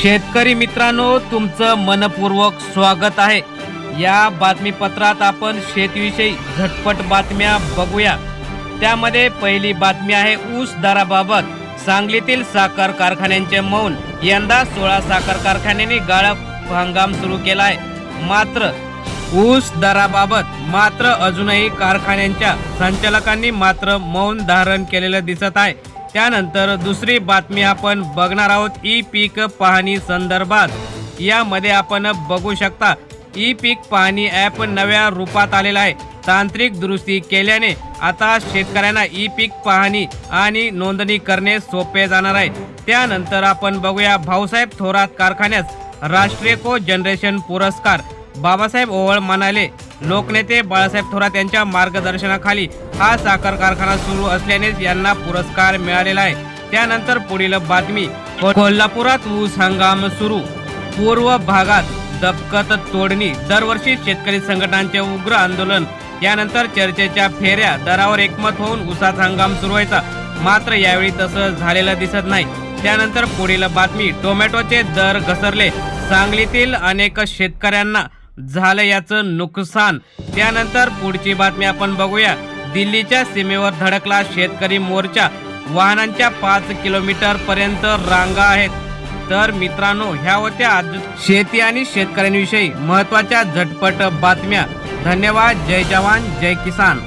शेतकरी मित्रांनो तुमचं मनपूर्वक स्वागत आहे. या बातमीपत्रात आपण शेतीविषयी झटपट बातम्या बघूया. त्यामध्ये पहिली बातमी आहे ऊस दराबाबत. सांगलीतील साखर कारखान्यांचे मौन. यंदा सोळा साखर कारखान्यांनी गाळप हंगाम सुरू केला आहे मात्र ऊस दराबाबत मात्र अजूनही कारखान्यांच्या संचालकांनी मात्र मौन धारण केलेलं दिसत आहे. त्यानंतर दुसरी बातमी आपण बघणार आहोत. ई पीक पाहणी संदर्भात. यामध्ये आपण बघू शकता ई पीक पाहणी ॲप नव्या रूपात आलेला आहे. तांत्रिक दुरुस्ती केल्याने आता शेतकऱ्यांना ई पीक पाहणी आणि नोंदणी करणे सोपे जाणार आहे. त्यानंतर आपण बघूया भाऊसाहेब थोरात कारखान्यास राष्ट्रीय को जनरेशन पुरस्कार. बाबासाहेब ओवळ म्हणाले लोकनेते बाळासाहेब थोरात यांच्या मार्गदर्शनाखाली हा साखर कारखाना सुरू असल्यानेच यांना पुरस्कार मिळालेला आहे. त्यानंतर पुढील बातमी कोल्हापुरात ऊस हंगाम सुरू. पूर्व भागात दबकत तोडणी दरवर्षी शेतकरी संघटनांचे उग्र आंदोलन. यानंतर चर्चेच्या फेऱ्या दरावर एकमत होऊन उसाचा हंगाम सुरू व्हायचा. मात्र यावेळी तसं झालेलं दिसत नाही. त्यानंतर पुढील बातमी टोमॅटोचे दर घसरले. सांगलीतील अनेक शेतकऱ्यांना झालं याचं नुकसान. त्यानंतर पुढची बातमी आपण बघूया. दिल्लीच्या सीमेवर धडकला शेतकरी मोर्चा. वाहनांच्या पाच किलोमीटर पर्यंत रांगा आहेत. तर मित्रांनो ह्या होत्या आज शेती आणि शेतकऱ्यांविषयी महत्त्वाच्या झटपट बातम्या. धन्यवाद. जय जवान. जय किसान.